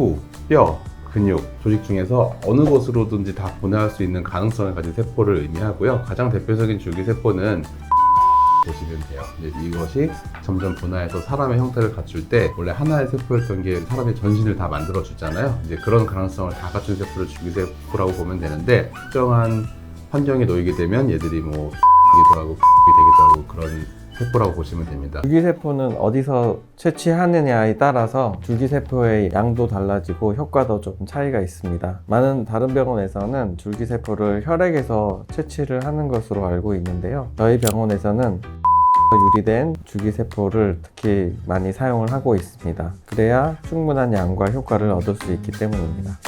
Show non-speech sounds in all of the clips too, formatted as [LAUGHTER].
피부, 뼈, 근육, 조직 중에서 어느 곳으로든지 다 분해할 수 있는 가능성을 가진 세포를 의미하고요. 가장 대표적인 줄기세포는 [LAUGHS] 보시면 돼요. 이것이 점점 분화해서 사람의 형태를 갖출 때 원래 하나의 세포였던 게 사람의 전신을 다 만들어 주잖아요. 이제 그런 가능성을 다 갖춘 세포를 줄기세포라고 보면 되는데 특정한 환경에 놓이게 되면 얘들이 뭐 [LAUGHS] 되기도 하고 [LAUGHS] 되기도 하고 그런 세포라고 보시면 됩니다. 줄기세포는 어디서 채취하느냐에 따라서 줄기세포의 양도 달라지고 효과도 조금 차이가 있습니다. 많은 다른 병원에서는 줄기세포를 혈액에서 채취를 하는 것으로 알고 있는데요. 저희 병원에서는 유리된 줄기세포를 특히 많이 사용을 하고 있습니다. 그래야 충분한 양과 효과를 얻을 수 있기 때문입니다.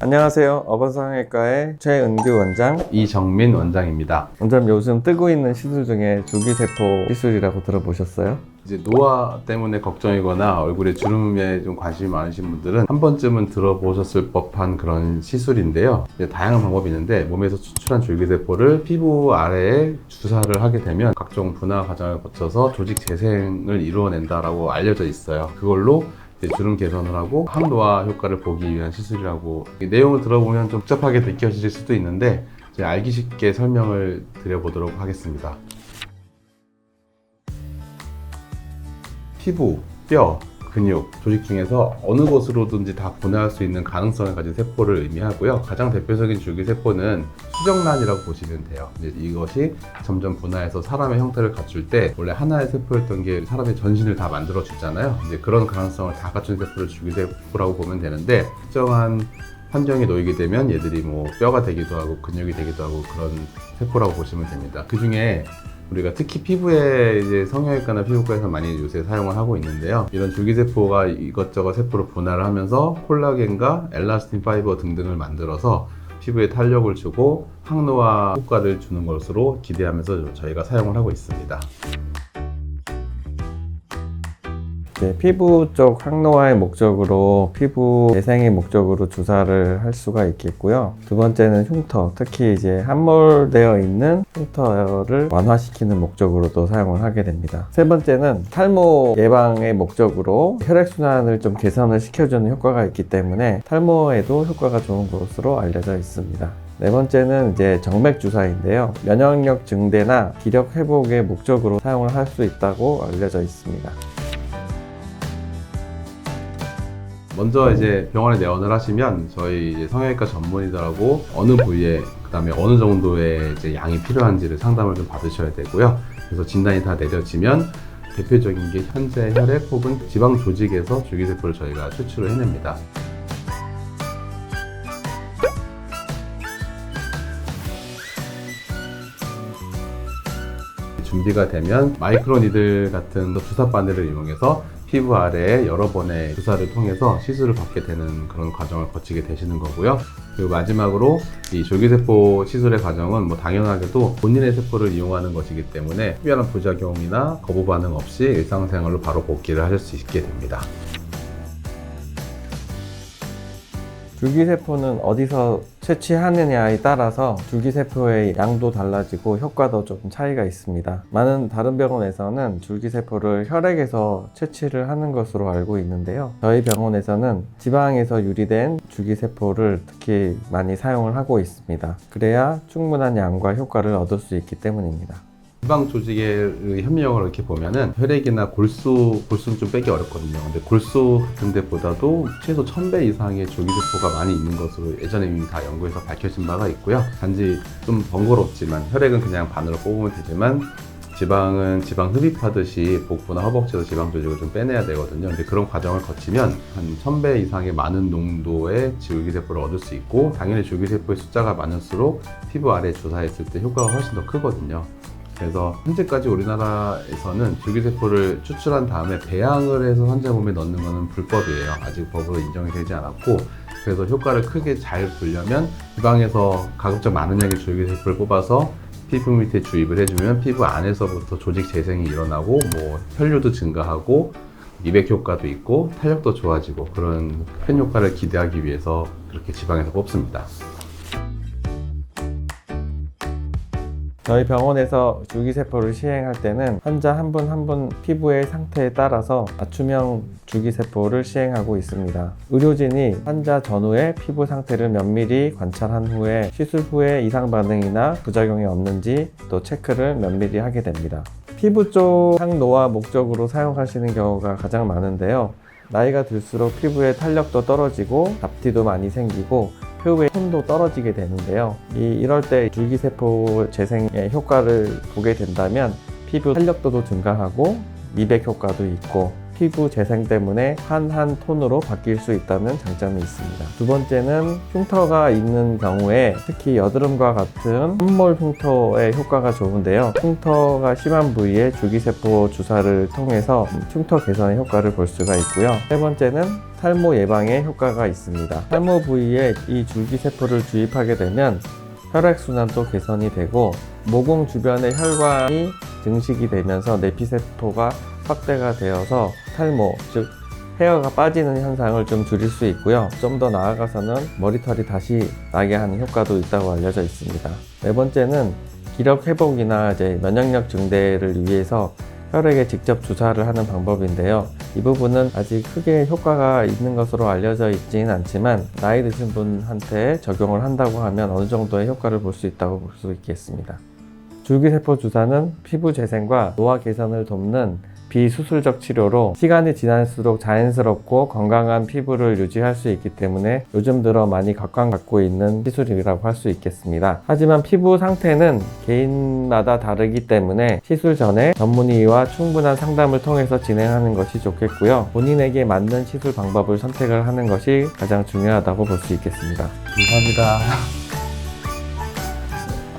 안녕하세요. 어번성형외과의 최은규 원장. 이정민 원장입니다. 원장님 요즘 뜨고 있는 시술 중에 줄기세포 시술이라고 들어보셨어요? 이제 노화 때문에 걱정이거나 얼굴에 주름에 좀 관심이 많으신 분들은 한 번쯤은 들어보셨을 법한 그런 시술인데요. 이제 다양한 방법이 있는데 몸에서 추출한 줄기세포를 피부 아래에 주사를 하게 되면 각종 분화 과정을 거쳐서 조직 재생을 이루어낸다라고 알려져 있어요. 그걸로 주름 개선을 하고 항노화 효과를 보기 위한 시술이라고 이 내용을 들어보면 좀 복잡하게 느껴질 수도 있는데 알기 쉽게 설명을 드려보도록 하겠습니다. 피부, 뼈, 근육, 조직 중에서 어느 곳으로든지 다 분해할 수 있는 가능성을 가진 세포를 의미하고요. 가장 대표적인 줄기세포는 수정란이라고 보시면 돼요. 이것이 점점 분화해서 사람의 형태를 갖출 때 원래 하나의 세포였던 게 사람의 전신을 다 만들어 주잖아요. 이제 그런 가능성을 다 갖춘 세포를 줄기세포라고 보면 되는데 특정한 환경에 놓이게 되면 얘들이 뭐 뼈가 되기도 하고 근육이 되기도 하고 그런 세포라고 보시면 됩니다. 그 중에 우리가 특히 피부에 이제 성형외과나 피부과에서 많이 요새 사용을 하고 있는데요. 이런 줄기세포가 이것저것 세포로 분할을 하면서 콜라겐과 엘라스틴 파이버 등등을 만들어서 피부에 탄력을 주고 항노화 효과를 주는 것으로 기대하면서 저희가 사용을 하고 있습니다. 네, 피부 쪽 항노화의 목적으로 피부 재생의 목적으로 주사를 할 수가 있겠고요. 두 번째는 흉터, 특히 이제 함몰되어 있는 흉터를 완화시키는 목적으로도 사용을 하게 됩니다. 세 번째는 탈모 예방의 목적으로 혈액순환을 좀 개선을 시켜주는 효과가 있기 때문에 탈모에도 효과가 좋은 것으로 알려져 있습니다. 네 번째는 이제 정맥 주사인데요. 면역력 증대나 기력 회복의 목적으로 사용을 할 수 있다고 알려져 있습니다. 먼저 이제 병원에 내원을 하시면 저희 성형외과 전문의들하고 어느 부위에 그다음에 어느 정도의 이제 양이 필요한지를 상담을 좀 받으셔야 되고요. 그래서 진단이 다 내려지면 대표적인 게 현재 혈액 혹은 지방 조직에서 줄기세포를 저희가 추출을 해냅니다. 준비가 되면 마이크로 니들 같은 주사 바늘을 이용해서 피부 아래에 여러 번의 주사를 통해서 시술을 받게 되는 그런 과정을 거치게 되시는 거고요. 그리고 마지막으로 이 줄기세포 시술의 과정은 뭐 당연하게도 본인의 세포를 이용하는 것이기 때문에 특별한 부작용이나 거부 반응 없이 일상생활로 바로 복귀를 하실 수 있게 됩니다. 줄기세포는 어디서 채취하느냐에 따라서 줄기세포의 양도 달라지고 효과도 조금 차이가 있습니다. 많은 다른 병원에서는 줄기세포를 혈액에서 채취를 하는 것으로 알고 있는데요. 저희 병원에서는 지방에서 유리된 줄기세포를 특히 많이 사용을 하고 있습니다. 그래야 충분한 양과 효과를 얻을 수 있기 때문입니다. 지방 조직의 협력을 이렇게 보면은 혈액이나 골수, 골수는 좀 빼기 어렵거든요. 근데 골수 같은 데보다도 최소 1000배 이상의 줄기세포가 많이 있는 것으로 예전에 이미 다 연구에서 밝혀진 바가 있고요. 단지 좀 번거롭지만 혈액은 그냥 반으로 뽑으면 되지만 지방은 지방 흡입하듯이 복부나 허벅지에서 지방 조직을 좀 빼내야 되거든요. 근데 그런 과정을 거치면 한 1000배 이상의 많은 농도의 줄기세포를 얻을 수 있고 당연히 줄기세포의 숫자가 많을수록 피부 아래에 주사했을 때 효과가 훨씬 더 크거든요. 그래서 현재까지 우리나라에서는 줄기세포를 추출한 다음에 배양을 해서 환자 몸에 넣는 것은 불법이에요. 아직 법으로 인정이 되지 않았고 그래서 효과를 크게 잘 보려면 지방에서 가급적 많은 양의 줄기세포를 뽑아서 피부 밑에 주입을 해주면 피부 안에서부터 조직 재생이 일어나고 뭐 혈류도 증가하고 미백 효과도 있고 탄력도 좋아지고 그런 큰 효과를 기대하기 위해서 그렇게 지방에서 뽑습니다. 저희 병원에서 줄기세포를 시행할 때는 환자 한 분 한 분 피부의 상태에 따라서 맞춤형 줄기세포를 시행하고 있습니다. 의료진이 환자 전후의 피부 상태를 면밀히 관찰한 후에 시술 후에 이상 반응이나 부작용이 없는지 또 체크를 면밀히 하게 됩니다. 피부 쪽 항노화 목적으로 사용하시는 경우가 가장 많은데요. 나이가 들수록 피부의 탄력도 떨어지고 잡티도 많이 생기고 피부의 톤도 떨어지게 되는데요. 이, 이럴 때 줄기세포 재생의 효과를 보게 된다면 피부 탄력도도 증가하고 미백 효과도 있고 피부 재생 때문에 환한 톤으로 바뀔 수 있다는 장점이 있습니다. 두 번째는 흉터가 있는 경우에 특히 여드름과 같은 함몰 흉터의 효과가 좋은데요. 흉터가 심한 부위에 줄기세포 주사를 통해서 흉터 개선의 효과를 볼 수가 있고요. 세 번째는 탈모 예방에 효과가 있습니다. 탈모 부위에 이 줄기세포를 주입하게 되면 혈액순환도 개선이 되고 모공 주변의 혈관이 증식이 되면서 내피세포가 확대가 되어서 탈모, 즉 헤어가 빠지는 현상을 좀 줄일 수 있고요. 좀 더 나아가서는 머리털이 다시 나게 하는 효과도 있다고 알려져 있습니다. 네 번째는 기력 회복이나 이제 면역력 증대를 위해서 혈액에 직접 주사를 하는 방법인데요. 이 부분은 아직 크게 효과가 있는 것으로 알려져 있지는 않지만 나이 드신 분한테 적용을 한다고 하면 어느 정도의 효과를 볼 수 있다고 볼 수 있겠습니다. 줄기세포 주사는 피부 재생과 노화 개선을 돕는 비수술적 치료로 시간이 지날수록 자연스럽고 건강한 피부를 유지할 수 있기 때문에 요즘 들어 많이 각광받고 있는 시술이라고 할 수 있겠습니다. 하지만 피부 상태는 개인마다 다르기 때문에 시술 전에 전문의와 충분한 상담을 통해서 진행하는 것이 좋겠고요. 본인에게 맞는 시술 방법을 선택을 하는 것이 가장 중요하다고 볼 수 있겠습니다. 감사합니다.